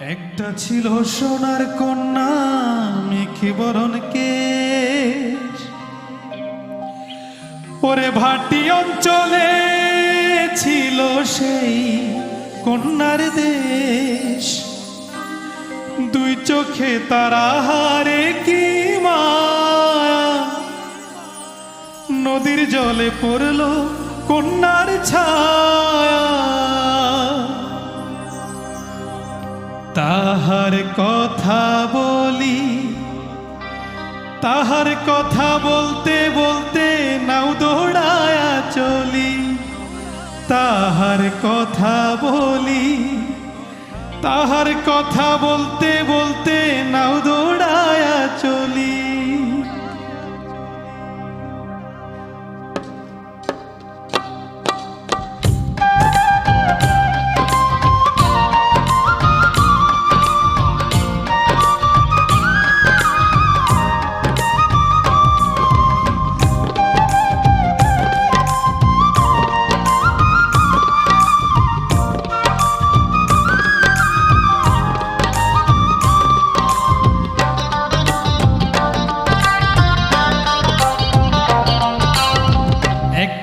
একটা ছিল সোনার কন্যা, মেখে বরণ কেশ। ওরে ভাটি অঞ্চলে ছিল সেই কন্যার দেশ। দুই চোখে তারা হারে কি মায়া। নদীর জলে পড়ল কন্যার ছায়া। তাহার কথা বলি, তাহার কথা বলতে বলতে নাও দৌড়ায়া চলি। তাহার কথা বলি, তাহার কথা বলতে বলতে নাও দৌড়ায়া চলি।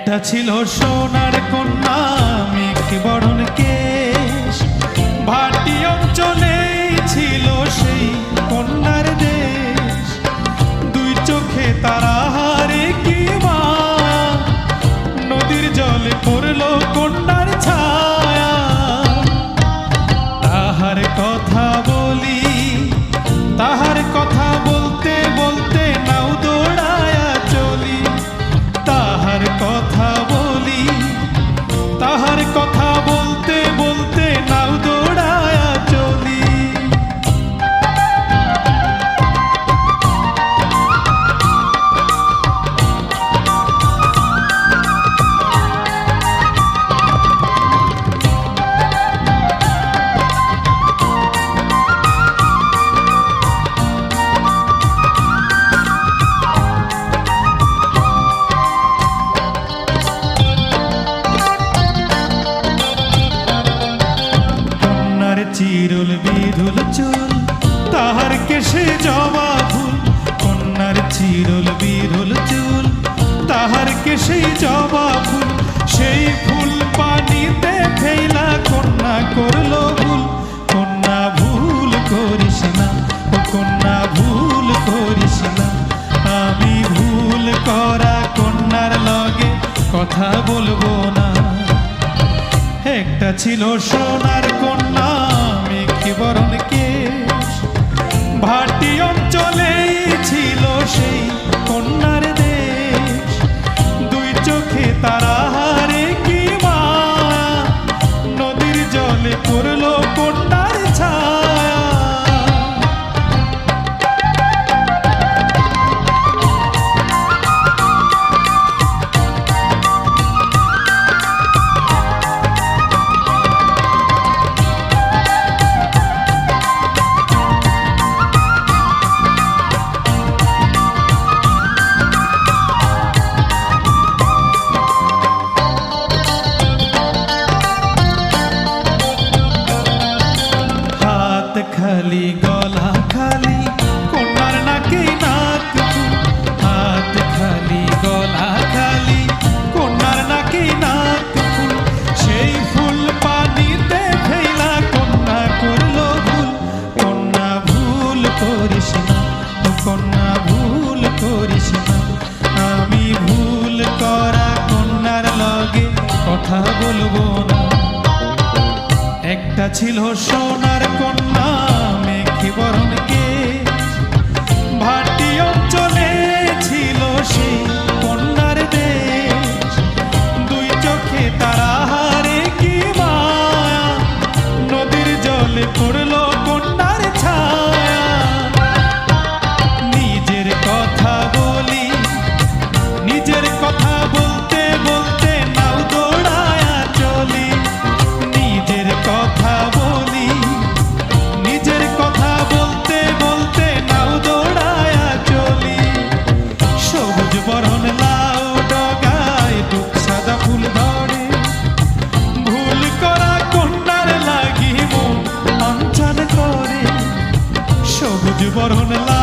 একটা ছিল সোনার কন্যা মেঘ বরণ কেশ কথা কথা বলব না। একটা ছিল সোনার কন্যা মেঘে বরণ গলা খালি কন্যার নাকে নাক। হাত খালি, গলা খালি কন্যার নাকে নাক সেই ফুল পানিতে ফেলা কন্যা ভুল কন্যা ভুল করিস কন্যা ভুল করিস আমি ভুল করা কন্যার লগে কথা বলব একটা ছিল সোনার কন্যা বরণ মরণ